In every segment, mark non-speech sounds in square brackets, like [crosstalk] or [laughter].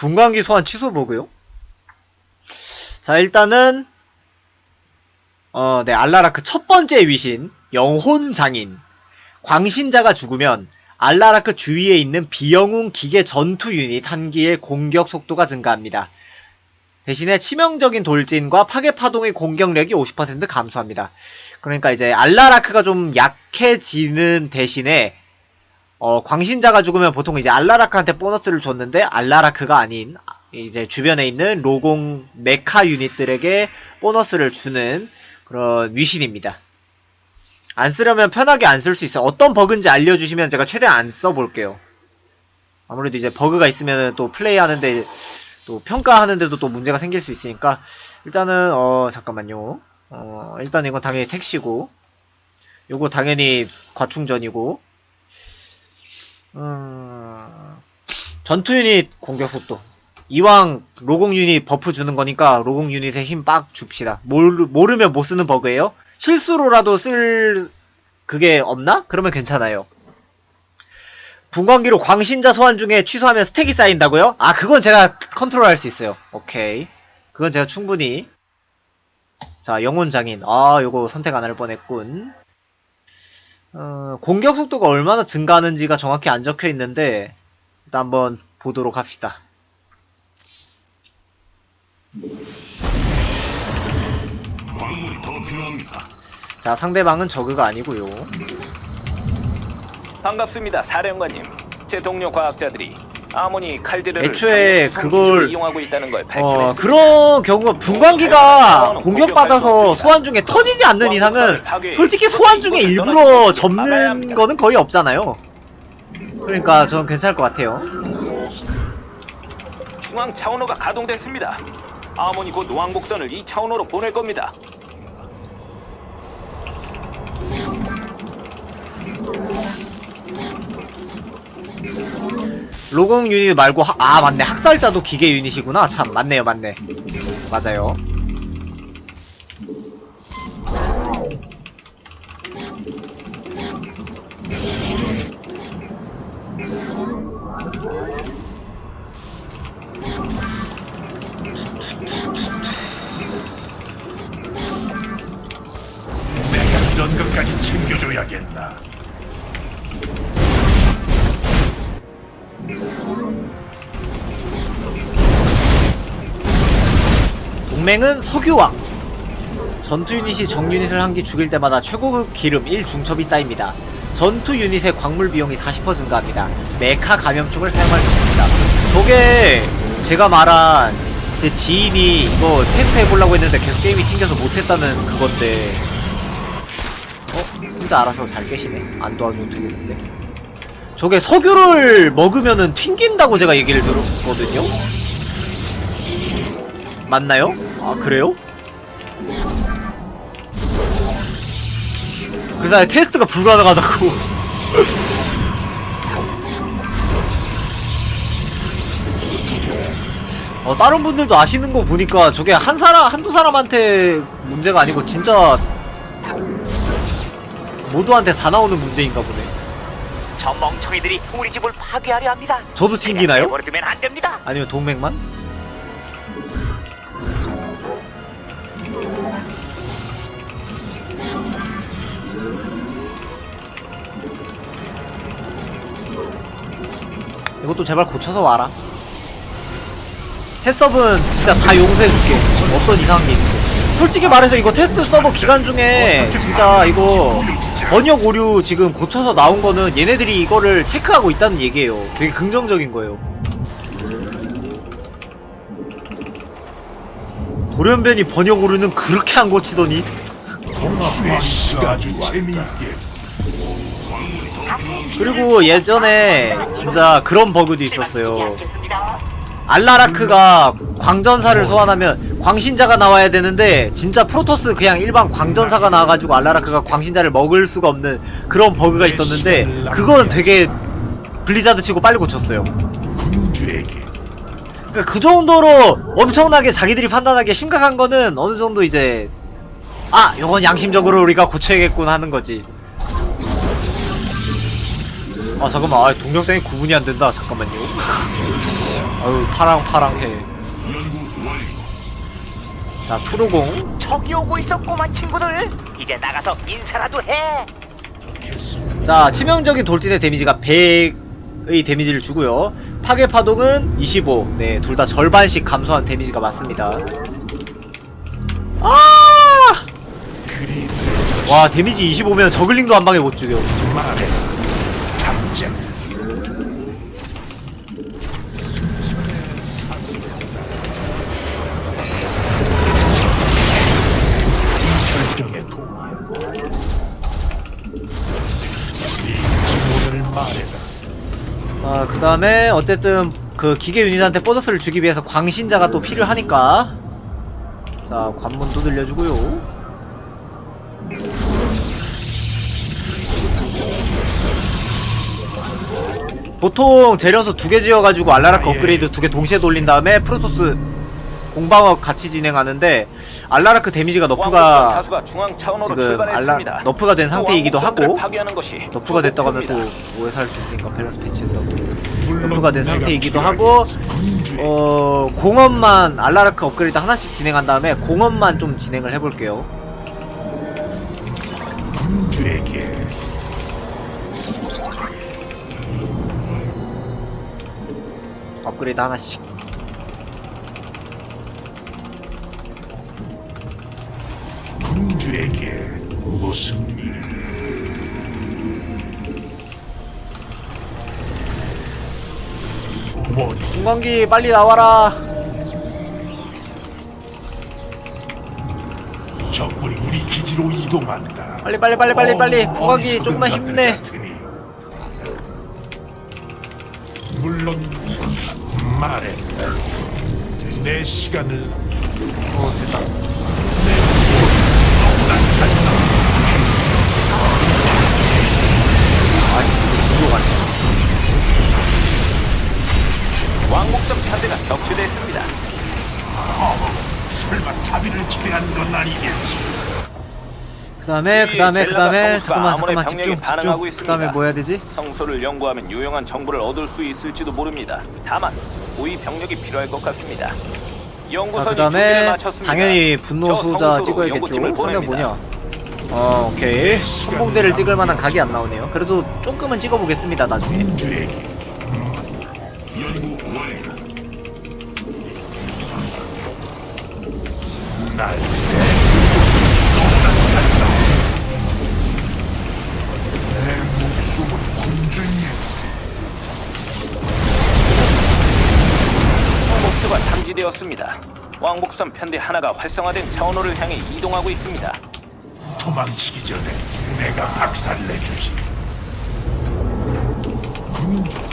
분광기 소환 취소 보고요. 자, 일단은, 어, 네, 알라라크 첫 번째 위신, 영혼 장인. 광신자가 죽으면, 알라라크 주위에 있는 비영웅 기계 전투 유닛 한 기의 공격 속도가 증가합니다. 대신에 치명적인 돌진과 파괴 파동의 공격력이 50% 감소합니다. 그러니까 이제 알라라크가 좀 약해지는 대신에 어, 광신자가 죽으면 보통 이제 알라라크한테 보너스를 줬는데 알라라크가 아닌 이제 주변에 있는 로공 메카 유닛들에게 보너스를 주는 그런 위신입니다. 안 쓰려면 편하게 안 쓸 수 있어요. 어떤 버그인지 알려주시면 제가 최대한 안 써볼게요. 아무래도 이제 버그가 있으면 또 플레이하는데 또 평가하는데도 또 문제가 생길 수 있으니까 일단은 어 잠깐만요. 어 일단 이건 당연히 택시고 요거 당연히 과충전이고 음 전투 유닛 공격 속도 이왕 로공 유닛 버프 주는 거니까 로공 유닛에 힘 빡 줍시다. 모르, 모르면 못 쓰는 버그예요. 실수로라도 쓸 그게 없나? 그러면 괜찮아요. 분광기로 광신자 소환 중에 취소하면 스택이 쌓인다고요? 아 그건 제가 컨트롤할 수 있어요. 오케이. 그건 제가 충분히 자 영혼 장인 아 요거 선택 안 할 뻔했군. 어, 공격 속도가 얼마나 증가하는지가 정확히 안 적혀 있는데 일단 한번 보도록 합시다. 광물이 더 필요합니다. 자 상대방은 저그가 아니고요. 반갑습니다, 사령관님. 제 동료 과학자들이 아모니 칼데르를 애초에 그걸- 이용하고 있다는 걸 어. 그런 경우가 분광기가 공격받아서 소환 중에 터지지 않는 이상은 솔직히 소환 중에 일부러 접는 거는 거의 없잖아요. 그러니까 저는 괜찮을 것 같아요. 중앙 차원호가 가동됐습니다. 아모니 곧 왕복선을 이 차원호로 보낼 겁니다. 로공 유닛 말고 하- 아 맞네. 학살자도 기계 유닛이구나. 참 맞네요 맞네. 맞아요 동맹은 석유왕. 전투 유닛이 정 유닛을 한 기 죽일 때마다 최고급 기름 1중첩이 쌓입니다. 전투 유닛의 광물 비용이 40% 증가합니다. 메카 감염충을 사용할 수 있습니다. 저게 제가 말한 제 지인이 이거 테스트 해보려고 했는데 계속 게임이 튕겨서 못했다는 그건데. 어? 혼자 알아서 잘 깨시네. 안 도와줘도 되겠는데. 저게 석유를 먹으면은 튕긴다고 제가 얘기를 들었거든요? 맞나요? 아 그래요? 그래서 테스트가 불가능하다고 [laughs] 어 다른 분들도 아시는 거 보니까 저게 한 사람 한두 사람한테 문제가 아니고 진짜 모두한테 다 나오는 문제인가 보네 저 멍청이들이 우리 집을 파괴하려 합니다. 저도 튕기나요? 버려두면 안 됩니다. 아니면 동맹만? 이것도 제발 고쳐서 와라. 테스트 서브는 진짜 다 용서해줄게. 어떤 이상한 게 있는데. 솔직히 말해서 이거 테스트 서버 기간 중에 진짜 이거 번역 오류 지금 고쳐서 나온 거는 얘네들이 이거를 체크하고 있다는 얘기예요. 되게 긍정적인 거예요. 돌연변이 번역 오류는 그렇게 안 고치더니 아주 재미있게. 그리고 예전에 진짜 그런 버그도 있었어요. 알라라크가 광전사를 소환하면 광신자가 나와야 되는데 진짜 프로토스 그냥 일반 광전사가 나와가지고 알라라크가 광신자를 먹을 수가 없는 그런 버그가 있었는데 그거는 되게 블리자드 치고 빨리 고쳤어요. 그러니까 그 정도로 엄청나게 자기들이 판단하기에 심각한 거는 어느 정도 이제 아 요건 양심적으로 우리가 고쳐야겠군 하는 거지. 아 잠깐만 아, 동영상이 구분이 안 된다 잠깐만요. [laughs] 아유 파랑파랑해. 자 투르공 저기 오고 있어 꼬마 친구들. 이제 나가서 인사라도 해. 자 치명적인 돌진의 데미지가 100의 데미지를 주고요 파괴 파동은 25 네 둘 다 절반씩 감소한 데미지가 맞습니다 아! 와 데미지 25면 저글링도 한 방에 못 죽여 자, 그 다음에, 어쨌든, 그 기계 유닛한테 보너스를 주기 위해서 광신자가 또 필요하니까. 자, 관문도 늘려주고요. 보통 재련소 두 개 지어가지고 알라라크 업그레이드 두 개 동시에 돌린 다음에 프로토스 공방업 같이 진행하는데 알라라크 데미지가 왕복선 너프가 지금. 알라 너프가 된 상태이기도 하고 너프가 됐다고 하면 또 목표입니다. 오해 살수 있으니까 밸런스 패치했다고. 너프가 된 상태이기도 하고 어 공업만 알라라크 업그레이드 하나씩 진행한 다음에 공업만 좀 진행을 해볼게요. 군주에게 업그레이드 하나씩 군주에게 무슨 일? 뭐니? 중간기 빨리 나와라 적군이 우리 기지로 이동한다. 빨리 빨리 빨리 빨리 빨리 어, 어리석은 조금만 힘내 왕복선 편대가 격추됐습니다. 설마 자비를 기대한 건 아니겠지? 그 다음에 그 다음에 그 다음에 젤라가 잠깐만 잠깐만 집중 집중 그 다음에 있습니다. 뭐 해야 되지? 성소를 연구하면 유용한 정보를 얻을 수 있을지도 모릅니다. 다만 고위 병력이 필요할 것 같습니다. 자, 연구선이 그 준비를 다음에 마쳤습니다. 당연히 분노 저 소자 성소로 찍어야겠죠. 연구팀을 상대 보냅니다. 뭐냐? 어, 오케이. 선봉대를 찍을 만한 각이 안 나오네요. 그래도 조금은 찍어보겠습니다, 나중에. 군주에게 연구 날 군주님. 목표가 탐지되었습니다. 왕복선 편대 하나가 활성화된 차원호를 향해 이동하고 있습니다. 도망치기 전에 내가 박살내주지. 군이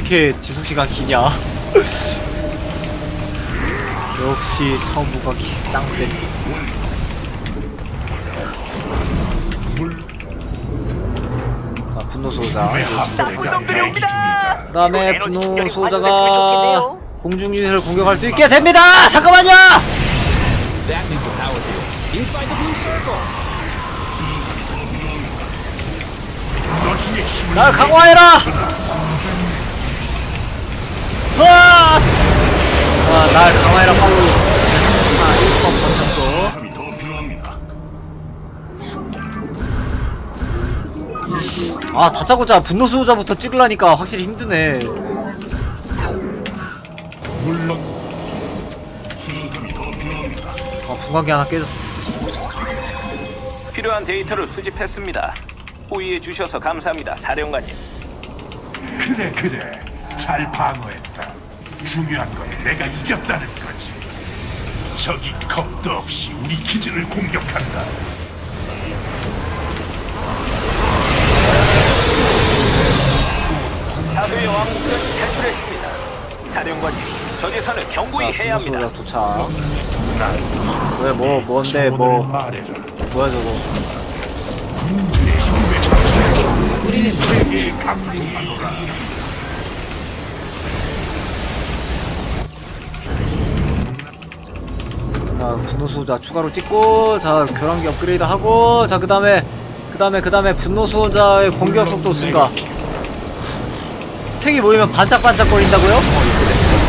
이렇게 지속시간 기냐? [laughs] 역시 처음 무각이 짱세. 자, 분노 소자. 왜 함대가 대기 중이다. 그 다음에 이거 에너지 분노 충전이 소자가 완료됐으면 좋겠네요. 공중 유닛을 공격할 수 있게 됩니다! 잠깐만요! 날 강화해라! 으아! 아, 날 강화해라, 파울. 아, 1번 번쳤어. 힘이 더 필요합니다. 아, 다짜고짜 분노 수호자부터 찍으려니까 확실히 힘드네. 물론 수정감이 더 필요합니다. 아, 분광기 하나 깨졌어. 필요한 데이터를 수집했습니다. 호의해 주셔서 감사합니다, 사령관님. 그래 그래 잘 방어했다. 중요한 건 내가 이겼다는 거지. 적이 겁도 없이 우리 기지를 공격한다. 다수의 왕복선이 탈출했습니다. 사령관님, 적외선을 경고히 자, 해야 합니다. 도착. 난 왜, 뭐, 뭔데, 뭐, 말해라. 뭐야, 저거. 군주의. 우리는 세계에 강림하노라. 자 분노 수호자 추가로 찍고 자 교란기 업그레이드 하고 자 그 다음에 그 다음에 그 다음에 분노 수호자의 공격 속도 증가. 스택이 모이면 반짝반짝 거린다고요? 어 이쁘네.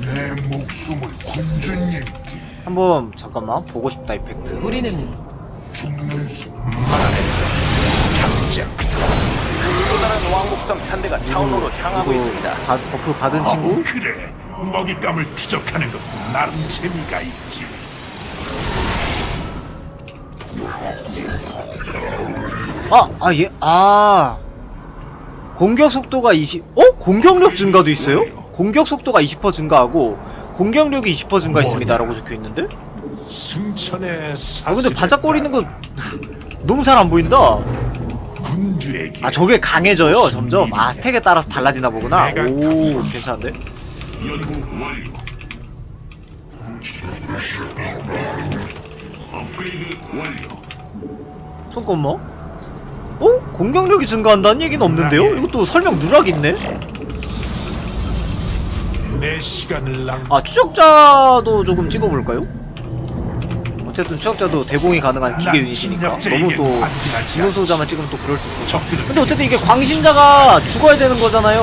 내 목숨을 군주님께 한번 잠깐만 보고 싶다 이펙트. 우리는 죽는 순간 에 당장 또 다른 왕복선 편대가 차원으로 향하고 그리고 있습니다. 바, 버프 받은 친구 어, 그래 먹잇감을 투적하는 것 나름 재미가 있지 아, 아, 예, 아. 공격 속도가 20, 어? 공격력 증가도 있어요? 공격 속도가 20% 증가하고, 공격력이 20% 증가했습니다. 라고 적혀 있는데? 승천의 아, 근데 반짝거리는 건 [laughs] 너무 잘 안 보인다. 군주에게 아, 저게 강해져요, 점점. 아, 스택에 따라서 달라지나 보구나. 오, 괜찮은데? 연구 완료 업그레이드 완료 잠깐만. 어? 공격력이 증가한다는 얘기는 없는데요? 이것도 설명 누락 있네? 내 시간을 낭 아, 추적자도 조금 찍어볼까요? 어쨌든 추적자도 대공이 가능한 기계 유닛이니까 너무 또 진호소자만 찍으면 또 그럴 수 있고 근데 어쨌든 이게 광신자가 죽어야 되는 거잖아요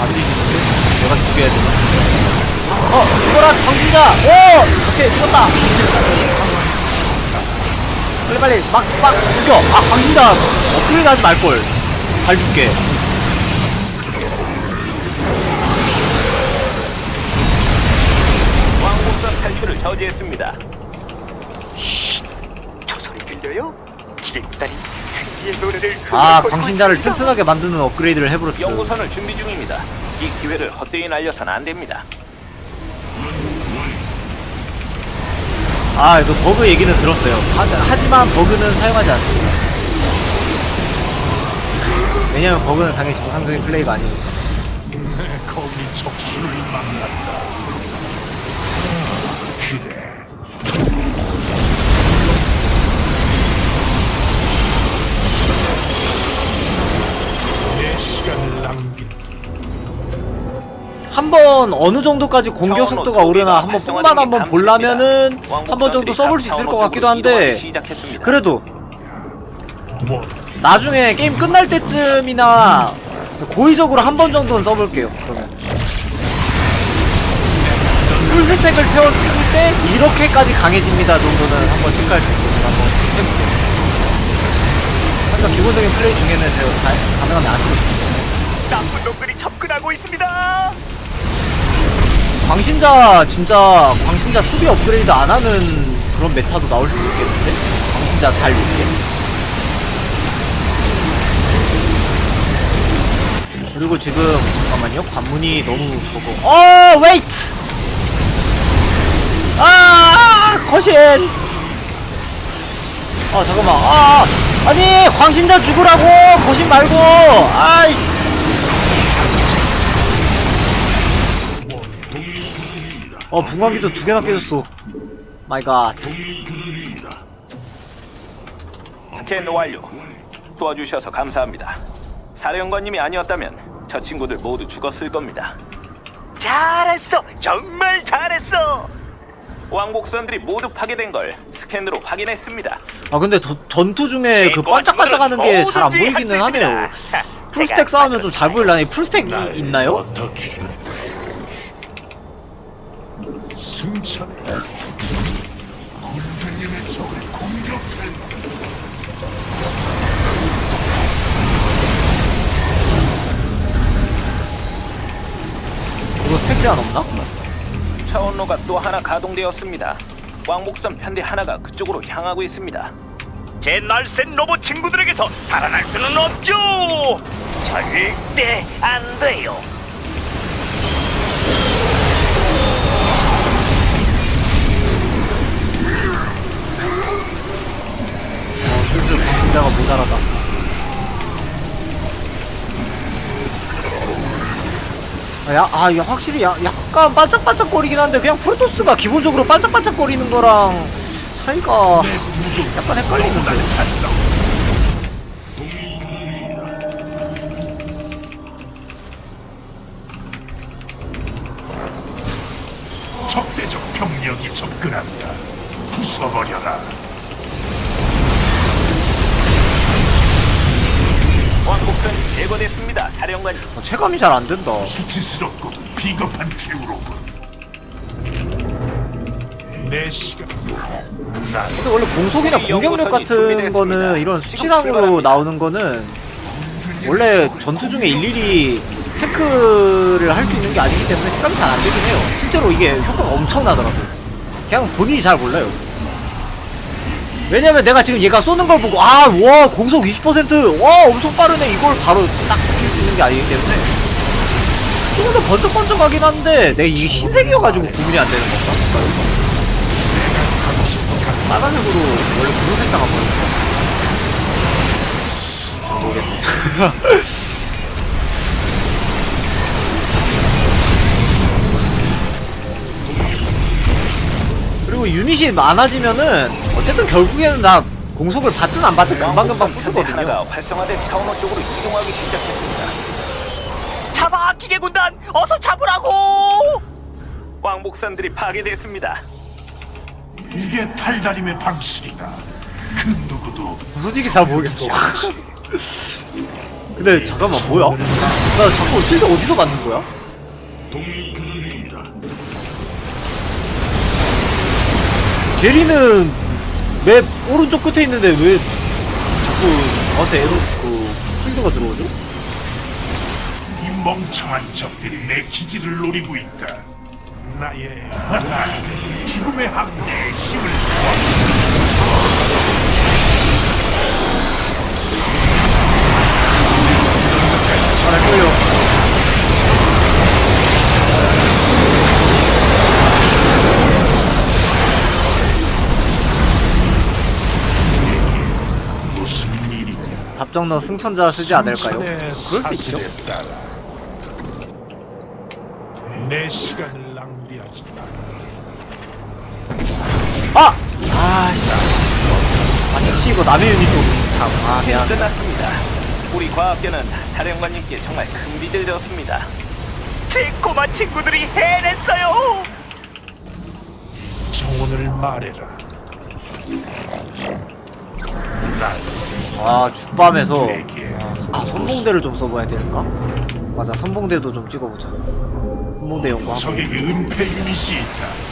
안 뒤지는데? 내가 죽여야 되나? 어! 죽어라 광신자! 오! 오케이 죽었다 빨리 빨리 막 막 죽여! 아 광신자 업그레이드 하지 말걸 잘 죽게 저지했습니다. 저 소리 들려요? 기획단이 승리의 노래를 아 광신자를 있습니다. 튼튼하게 만드는 업그레이드를 해버렸어 연구선을 준비 중입니다. 이 기회를 헛되이 날려선 안 됩니다. 아, 그 버그 얘기는 들었어요. 하, 지만 버그는 사용하지 않습니다. 왜냐면 버그는 당연히 정상적인 플레이가 아니니까. [laughs] 거기 적수를 만났다 한번 어느 정도까지 공격 속도가 오르나 한번 뽕만 한번 보려면은 한 번 정도 써볼 수 있을 것 같기도 한데. 그래도 뭐 나중에 게임 끝날 때쯤이나 고의적으로 한 번 정도는 써볼게요. 그러면 풀스택을 채웠을 때 이렇게까지 강해집니다 정도는 한번 체크할 수 제가 한번 해볼게요. 하지만 기본적인 플레이 중에는 제가 다, 가능하면 안 쓰고 나쁜 놈들이 접근하고 있습니다. 광신자 진짜 광신자 수비 업그레이드 안 하는 그런 메타도 나올 수 있겠는데? 광신자 잘 죽게. 그리고 지금 잠깐만요 관문이 너무 적어. 어 웨이트. 아 거신. 아 잠깐만. 아 아니 광신자 죽으라고 거신 말고. 아이. 어 분광기도 두 개나 깨졌어. 마이 갓. 스캔 완료. 도와주셔서 감사합니다. 사령관님이 아니었다면 저 친구들 모두 죽었을 겁니다. 잘했어. 정말 잘했어. 왕복선들이 모두 파괴된 걸 스캔으로 확인했습니다. 아 근데 더- 전투 중에 그 반짝반짝하는 게 잘 안 보이기는 하네요. [laughs] 풀스택 싸우면 좀 잘 보일라니 풀스택 날 이, 있나요? 어떻게 승천에 군주님의 적을 공격할 이거 스택 제한 없나? 차원로가 또 하나 가동되었습니다. 왕복선 편대 하나가 그쪽으로 향하고 있습니다. 제 날쌘 로봇 친구들에게서 달아날 수는 없죠. 절대 안 돼요. 남자가 모자라다. 아, 야, 아, 야, 확실히 야, 약간 반짝반짝거리긴 한데 그냥 프로토스가 기본적으로 반짝반짝거리는 거랑 차이가 약간 헷갈리는데. 적대적 병력이 접근한다. 부숴버려라. 왕복선이 제거됐습니다. 사령관님. 어, 체감이 잘 안 된다. 수치스럽고 비겁한 최후로군. 내 시간. 난 근데 원래 공속이나 공격력 같은 거는 이런 수치상으로 나오는 거는 원래 전투 중에 일일이 체크를 할 수 있는 게 아니기 때문에 체감이 잘 안 되긴 해요. 실제로 이게 효과가 엄청나더라고요. 그냥 본인이 잘 몰라요. 왜냐면 내가 지금 얘가 쏘는 걸 보고 아, 와, 공속 20%, 와, 엄청 빠르네. 이걸 바로 딱 느낄 수 있는 게 아니기 때문에 조금 더 번쩍번쩍하긴 한데 내가 이게 흰색이어가지고 구분이 안 되는 건가? 빨간색으로 원래 분홍색상 한 번. 모르겠네. [laughs] 그리고 유닛이 많아지면은 어쨌든 결국에는 다 공속을 받든 안 받든 금방금방 부수거든요. 활성화된 차원호 쪽으로 이동하기 시작했습니다. 잡아 기계 군단 어서 잡으라고 왕복선들이 파괴됐습니다. 이게 탈다림의 방식이다. 그 누구도 솔직히 잘 모르겠어. 근데 잠깐만 뭐야? 나 자꾸 실드 어디서 맞는 거야? 게리는 맵 오른쪽 끝에 있는데 왜 자꾸 저한테 에러 그 실드가 들어오죠? 이 멍청한 적들이 내 기지를 노리고 있다. 나의 난 죽음의 함대의 힘을 정너 승천자 쓰지 않을까요? 신의 그럴 수 있죠. 내 시간을 낭비하지 마. 아! 아씨. 아, 택시 이거 남의 유닛 좀 참. 아, 미안. 끝났습니다. 우리 과학계는 사령관님께 정말 큰 빚을 졌습니다. 제 꼬마 친구들이 해냈어요 정원을 말해라. 난 아, 죽밤에서. 아, 선봉대를 좀 써봐야 될까? 맞아, 선봉대도 좀 찍어보자. 선봉대 연구 하고. 적에게 은폐 유닛이 있다.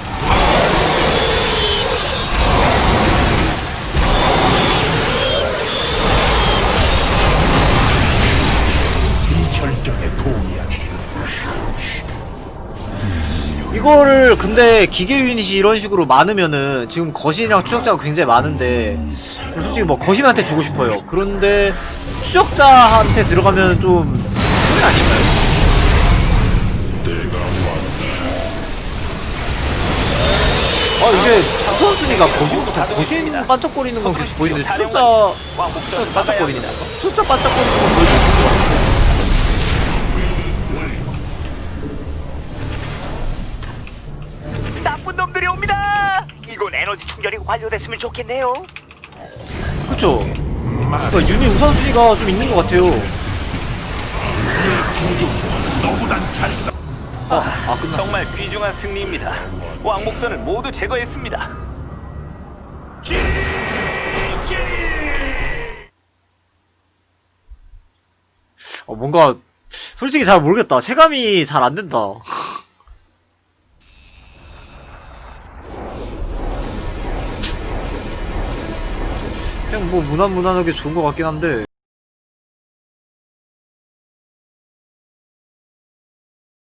이거를 근데 기계 유닛이 이런 식으로 많으면은 지금 거신이랑 추적자가 굉장히 많은데 솔직히 뭐 거신한테 주고 싶어요. 그런데 추적자한테 들어가면 좀 손해 아닌가요? 아 이게 우선순위가 거신부터 거신 반짝거리는 건 계속 보이는데 추적자 추적자 반짝거리는 거 추적자 반짝거리는 건 않는 나 옵니다 이건 에너지 충전이 완료됐으면 좋겠네요 그쵸? 말 그러니까 유닛 우선순위가 좀 있는 것 같아요. 잘 싸. 아, 아. 정말 귀중한 승리입니다. 왕복선을 모두 제거했습니다. 어, 뭔가 솔직히 잘 모르겠다. 체감이 잘 안 된다. 그냥 뭐 무난 무난하게 좋은 것 같긴 한데